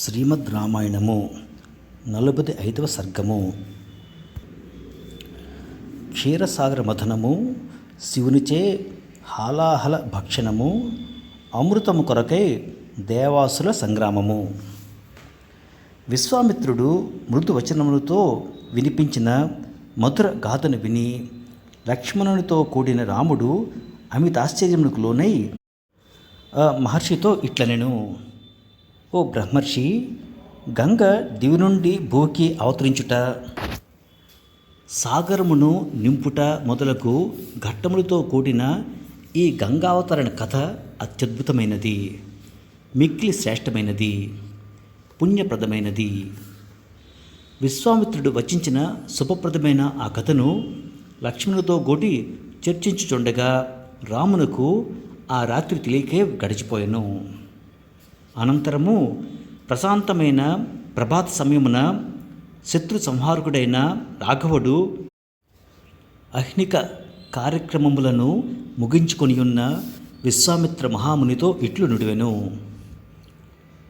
శ్రీమద్ రామాయణము నలభై ఐదవ సర్గము. క్షీరసాగర మథనము శివునిచే హాలాహల భక్షణము అమృతము కొరకై దేవాసుల సంగ్రామము. విశ్వామిత్రుడు మృదు వచనములతో వినిపించిన మధుర గాథను విని లక్ష్మణునితో కూడిన రాముడు అమితాశ్చర్యములకు లోనై మహర్షితో ఇట్లనెను. ఓ బ్రహ్మర్షి గంగ దివి నుండి భూకి అవతరించుట సాగరమును నింపుట మొదలకు ఘట్టములతో కూడిన ఈ గంగావతరణ కథ అత్యద్భుతమైనది మిక్కిలి శ్రేష్టమైనది పుణ్యప్రదమైనది. విశ్వామిత్రుడు వచించిన శుభప్రదమైన ఆ కథను లక్ష్మణుడితో గోటి చర్చించుచుండగా రామునకు ఆ రాత్రి తెలియకే గడిచిపోయాను. అనంతరము ప్రశాంతమైన ప్రభాత సమయమున శత్రు సంహారకుడైన రాఘవుడు అహ్నిక కార్యక్రమములను ముగించుకొని ఉన్న విశ్వామిత్ర మహామునితో ఇట్లు నుడివెను.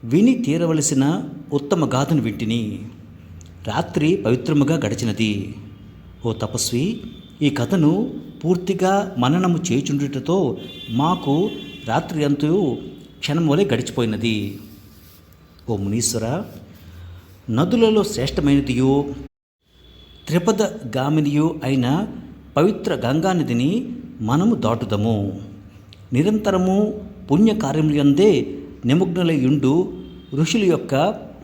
విని తీరవలసిన ఉత్తమ గాథను వింటిని. రాత్రి పవిత్రముగా గడిచినది. ఓ తపస్వి ఈ కథను పూర్తిగా మననము చేచుండుటతో మాకు రాత్రి అంతూ క్షణం వలె గడిచిపోయినది. ఓ మునీశ్వర నదులలో శ్రేష్టమైనదియో త్రిపద గామినియు అయిన పవిత్ర గంగానదిని మనము దాటుదము. నిరంతరము పుణ్యకార్యములందే నిమగ్నులయుండు ఋషుల యొక్క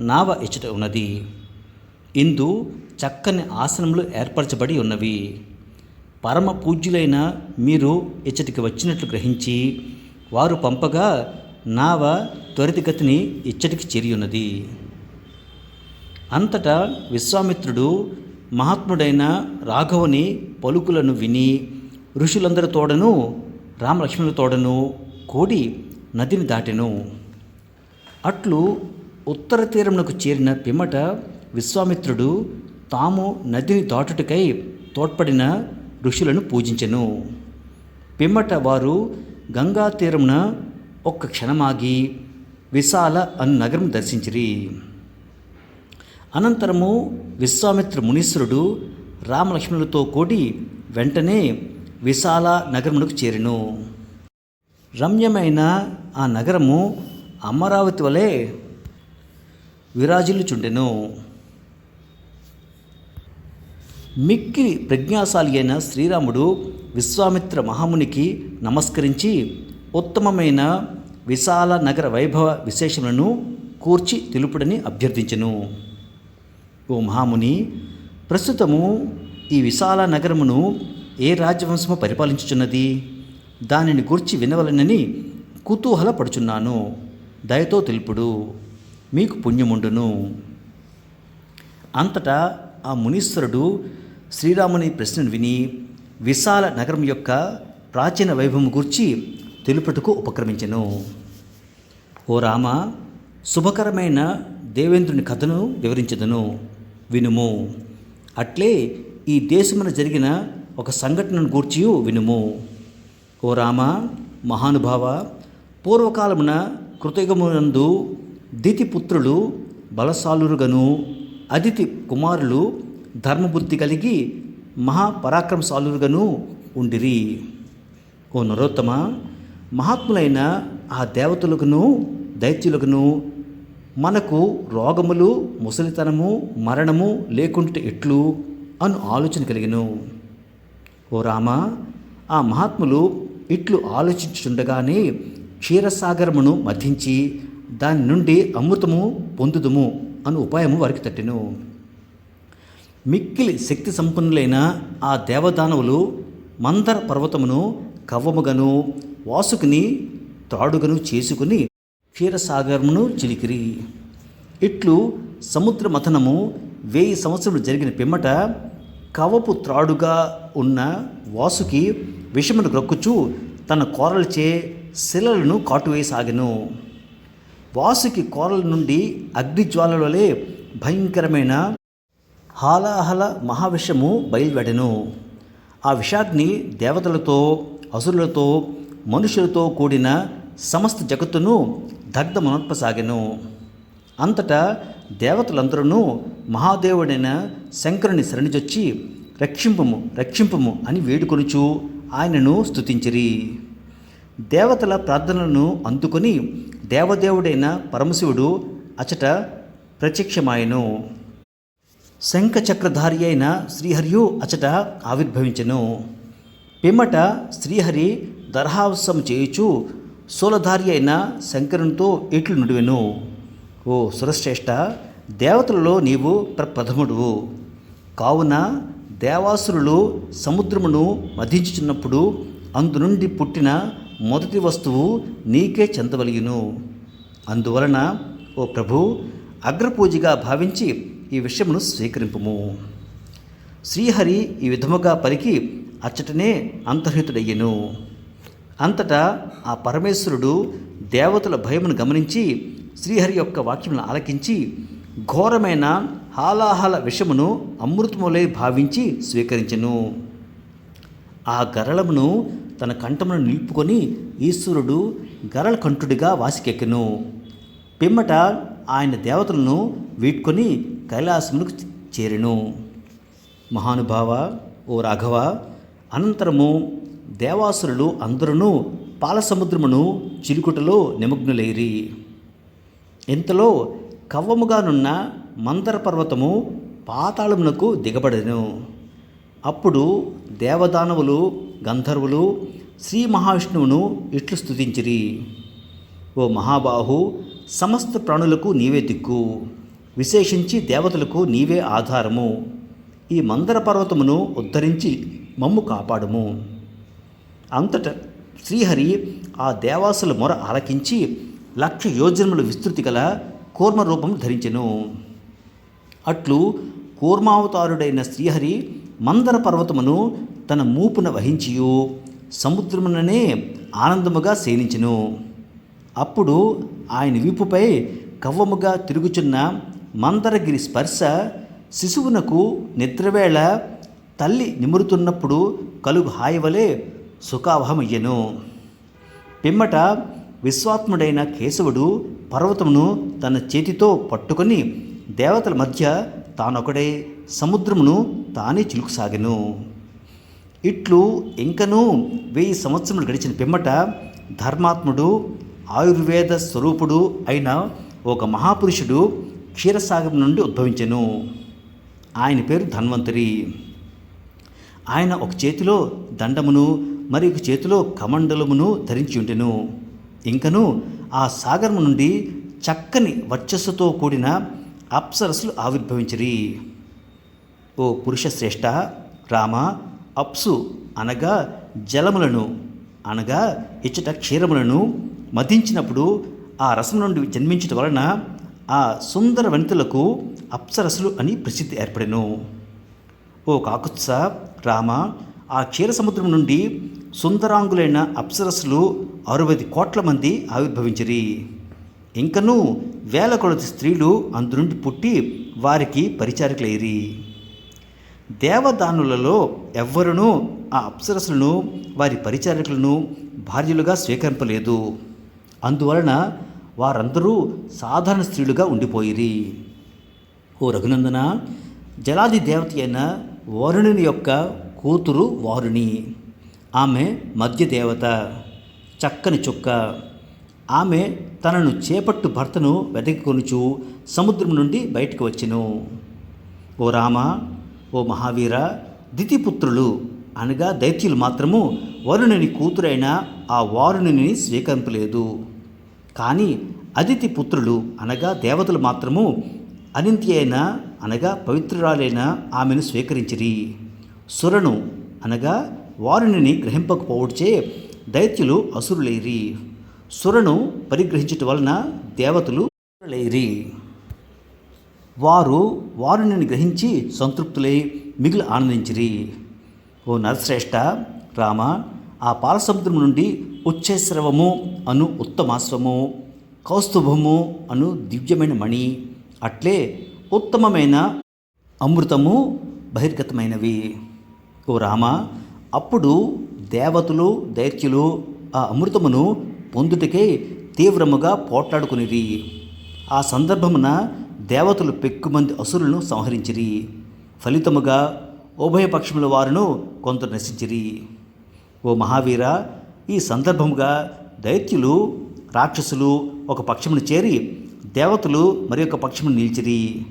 నావ ఇచ్చట ఉన్నది. ఇందు చక్కని ఆసనములు ఏర్పరచబడి ఉన్నవి. పరమ పూజ్యులైన మీరు ఇచ్చటికి వచ్చినట్లు గ్రహించి వారు పంపగా నావ త్వరితగతిని ఇచ్చటికి చేరియున్నది. అంతటా విశ్వామిత్రుడు మహాత్ముడైన రాఘవుని పలుకులను విని ఋషులందరి తోడను రామలక్ష్మణుల తోడను కూడి నదిని దాటెను. అట్లు ఉత్తర తీరమునకు చేరిన పిమ్మట విశ్వామిత్రుడు తాము నదిని దాటుటకై తోడ్పడిన ఋషులను పూజించెను. పిమ్మట వారు గంగా తీరమున ఒక్క క్షణమాగి విశాల అను నగరం దర్శించిరి. అనంతరము విశ్వామిత్ర మునీశ్వరుడు రామలక్ష్మణులతో కూడి వెంటనే విశాల నగరమునకు చేరెను. రమ్యమైన ఆ నగరము అమరావతి వలె విరాజిల్లుచుండెను. మిక్కి ప్రజ్ఞాశాలి అయిన శ్రీరాముడు విశ్వామిత్ర మహామునికి నమస్కరించి ఉత్తమమైన విశాల నగర వైభవ విశేషములను కూర్చి తెలుపుడని అభ్యర్థించెను. ఓ మహాముని ప్రస్తుతము ఈ విశాల నగరమును ఏ రాజవంశము పరిపాలించుచున్నది? దానిని గూర్చి వినవలనని కుతూహలపడుచున్నాను. దయతో తెలుపుడు మీకు పుణ్యముండును. అంతటా ఆ మునీశ్వరుడు శ్రీరాముని ప్రశ్నను విని విశాల నగరం యొక్క ప్రాచీన వైభవం గూర్చి తెలుపుటకు ఉపక్రమించెను. ఓ రామ శుభకరమైన దేవేంద్రుని కథను వివరించదును. వినుము. అట్లే ఈ దేశమున జరిగిన ఒక సంఘటనను గూర్చి వినుము. ఓ రామ మహానుభావ పూర్వకాలమున కృతయుగమునందు దితిపుత్రులు బలశాలురుగను అదితి కుమారులు ధర్మబుద్ధి కలిగి మహాపరాక్రమశాలురుగను ఉండిరి. ఓ నరోత్తమ మహాత్ములైన ఆ దేవతలకును దైత్యులకును మనకు రోగములు ముసలితనము మరణము లేకుంటే ఎట్లు అను ఆలోచన కలిగిను. ఓ రామ ఆ మహాత్ములు ఇట్లు ఆలోచించుండగానే క్షీరసాగరమును మధించి దాని నుండి అమృతము పొందుదుము అను ఉపాయము వారికి తట్టెను. మిక్కిలి శక్తి సంపన్నులైన ఆ దేవదానవులు మందర పర్వతమును కవ్వముగను వాసుకుని త్రాడుగను చేసుకుని క్షీరసాగరమును చిలికిరి. ఇట్లు సముద్ర మథనము వెయ్యి సంవత్సరములు జరిగిన పిమ్మట కవపు త్రాడుగా ఉన్న వాసుకి విషమును గ్రక్కుచు తన కోరలచే శిలలను కాటువేయసాగెను. వాసుకి కోరల నుండి అగ్నిజ్వాలలే భయంకరమైన హాలాహల మహావిషము బయలువెడెను. ఆ విషాగ్ని దేవతలతో అసురులతో మనుషులతో కూడిన సమస్త జగత్తును దగ్ధమనర్పసాగెను అంతటా దేవతలందరూ మహాదేవుడైన శంకరుని శరణిచొచ్చి రక్షింపము రక్షింపము అని వేడుకొనుచు ఆయనను స్తుతించిరి. దేవతల ప్రార్థనలను అందుకొని దేవదేవుడైన పరమశివుడు అచట ప్రత్యక్షమాయను. శంఖచక్రధారి అయిన శ్రీహరియు అచట ఆవిర్భవించెను. పిమ్మట శ్రీహరి దర్హావసం చేయుచు శూలధారి అయిన శంకరునితో ఇట్లు నుడివెను. ఓ సురశ్రేష్ఠ దేవతలలో నీవు ప్రప్రథముడువు కావున దేవాసురులు సముద్రమును మధించుచున్నప్పుడు అందు నుండి పుట్టిన మొదటి వస్తువు నీకే చెందవలిగిను అందువలన ఓ ప్రభు అగ్రపూజగా భావించి ఈ విషయమును స్వీకరింపుము. శ్రీహరి ఈ విధముగా పలికి అచ్చటనే అంతర్హితుడయ్యెను. అంతటా ఆ పరమేశ్వరుడు దేవతల భయమును గమనించి శ్రీహరి యొక్క వాక్యమును ఆలకించి ఘోరమైన హాలాహల విషమును అమృతములై భావించి స్వీకరించెను. ఆ గరళమును తన కంఠమును నిలుపుకొని ఈశ్వరుడు గరళ కంఠుడిగా వాసికెక్కెను. పిమ్మట ఆయన దేవతలను వీడ్కొని కైలాసములకు చేరెను. మహానుభావ ఓ రాఘవ అనంతరము దేవాసురులు అందరూ పాలసముద్రమును చిలుకుటలో నిమగ్నులైరి. ఇంతలో కవ్వముగానున్న మందర పర్వతము పాతాళమునకు దిగబడెను. అప్పుడు దేవదానవులు గంధర్వులు శ్రీ మహావిష్ణువును ఇట్లు స్థుతించిరి ఓ మహాబాహు సమస్త ప్రాణులకు నీవే దిక్కు. విశేషించి దేవతలకు నీవే ఆధారము. ఈ మందర పర్వతమును ఉద్ధరించి మమ్ము కాపాడుము. అంతట శ్రీహరి ఆ దేవాసుల మొర ఆలకించి లక్ష యోజనముల విస్తృతి గల కూర్మ రూపం ధరించెను. అట్లు కూర్మావతారుడైన శ్రీహరి మందర పర్వతమును తన మూపున వహించియు సముద్రముననే ఆనందముగా సేనించెను. అప్పుడు ఆయన వీపుపై కవ్వముగా తిరుగుచున్న మందరగిరి స్పర్శ శిశువునకు నిద్రవేళ తల్లి నిమురుతున్నప్పుడు కలుగు హాయివలే సుఖావహమయ్యను. పిమ్మట విశ్వాత్ముడైన కేశవుడు పర్వతమును తన చేతితో పట్టుకొని దేవతల మధ్య తానొకడే సముద్రమును తానే చిలుకుసాగెను. ఇట్లు ఇంకనూ వెయ్యి సంవత్సరములు గడిచిన పిమ్మట ధర్మాత్ముడు ఆయుర్వేద స్వరూపుడు అయిన ఒక మహాపురుషుడు క్షీరసాగరం నుండి ఉద్భవించెను. ఆయన పేరు ధన్వంతరి. ఆయన ఒక చేతిలో దండమును మరి ఒక చేతిలో కమండలమును ధరించి ఉండెను ఇంకను ఆ సాగరము నుండి చక్కని వర్చస్సుతో కూడిన అప్సరస్సులు ఆవిర్భవించిరి. ఓ పురుష శ్రేష్ఠ రామ అప్సు అనగా జలములను అనగా ఇచ్చట క్షీరములను మదించినప్పుడు ఆ రసం నుండి జన్మించటం వలన ఆ సుందర వనితలకు అప్సరసులు అని ప్రసిద్ధి ఏర్పడెను. ఓ కాకుత్స రామ ఆ క్షీర సముద్రం నుండి సుందరాంగులైన అప్సరస్సులు అరవై కోట్ల మంది ఆవిర్భవించిరి. ఇంకనూ వేల కొలది స్త్రీలు అందు నుండి పుట్టి వారికి పరిచారకులైరి దేవదానులలో ఎవ్వరునూ ఆ అప్సరసులను వారి పరిచారకులను భార్యలుగా స్వీకరింపలేదు. అందువలన వారందరూ సాధారణ స్త్రీలుగా ఉండిపోయిరి. ఓ రఘునందన జలాది దేవత అయిన వరుణుని యొక్క కూతురు వారుణి. ఆమె మధ్య దేవత చక్కని చుక్క. ఆమె తనను చేపట్టు భర్తను వెతకికొనుచు సముద్రం నుండి బయటకు వచ్చెను. ఓ రామ ఓ మహావీర దితిపుత్రులు అనగా దైత్యులు మాత్రము వరుణుని కూతురైన ఆ వారుణుని స్వీకరింపలేదు. కానీ అదితి పుత్రులు అనగా దేవతలు మాత్రము అనింత్య అయిన అనగా పవిత్రురాలైన ఆమెను స్వీకరించిరి. సురను అనగా వారుని గ్రహింపకపోవచ్చే దైత్యులు అసురులేరి. సురను పరిగ్రహించుట వలన దేవతలు లేరి వారు వారుని గ్రహించి సంతృప్తులై మిగిలి ఆనందించిరి. ఓ నరశ్రేష్ఠ రామ ఆ పాలసముద్రం నుండి ఉచ్చేశ్రవము అను ఉత్తమాశ్వము కౌస్తుభము అను దివ్యమైన మణి అట్లే ఉత్తమమైన అమృతము బహిర్గతమైనవి. ఓ రామ అప్పుడు దేవతలు దైత్యులు ఆ అమృతమును పొందుటకే తీవ్రముగా పోట్లాడుకునిరి. ఆ సందర్భమున దేవతలు పెక్కుమంది అసురులను సంహరించిరి. ఫలితముగా ఉభయ పక్షముల వారును కొంత నశించిరి. ఓ మహావీర ఈ సందర్భముగా దైత్యులు రాక్షసులు ఒక పక్షమును చేరి దేవతలు మరి యొక్క పక్షమును నిలిచిరి.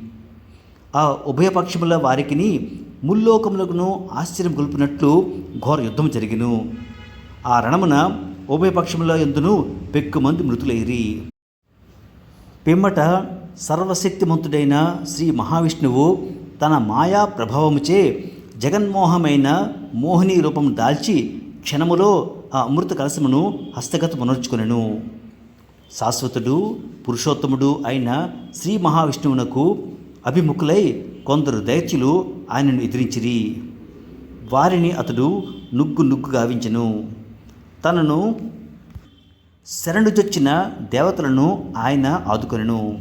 ఆ ఉభయ పక్షముల వారికిని ముల్లోకములకును ఆశ్చర్యం గొలిపినట్లు ఘోర యుద్ధం జరిగిను. ఆ రణమున ఉభయ పక్షముల ఎందును పెక్కుమంది మృతులైరి. పిమ్మట సర్వశక్తిమంతుడైన శ్రీ మహావిష్ణువు తన మాయా ప్రభావముచే జగన్మోహమైన మోహిని రూపం దాల్చి క్షణములో ఆ అమృత కలశమును హస్తగతమునర్చుకొనెను. శాశ్వతుడు పురుషోత్తముడు అయిన శ్రీ మహావిష్ణువునకు అభిముఖులై కొందరు దైత్యులు ఆయనను ఎదిరించిరి. వారిని అతడు నుగ్గు నుగ్గు గావించెను తనను శరణుజొచ్చిన దేవతలను ఆయన ఆదుకొనెను.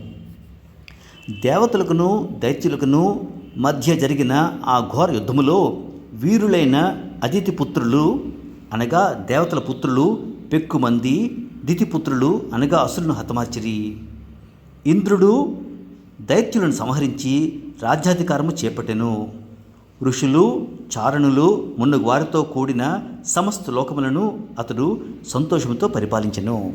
దేవతలకును దైత్యులకును మధ్య జరిగిన ఆ ఘోర యుద్ధములో వీరులైన అదితి పుత్రులు అనగా దేవతల పుత్రులు పెక్కుమంది దితిపుత్రులు అనగా అసురులను హతమార్చిరి. ఇంద్రుడు దైత్యులను సంహరించి రాజ్యాధికారము చేపట్టెను. ఋషులు చారణులు మున్నగు వారితో కూడిన సమస్త లోకములను అతడు సంతోషంతో పరిపాలించెను.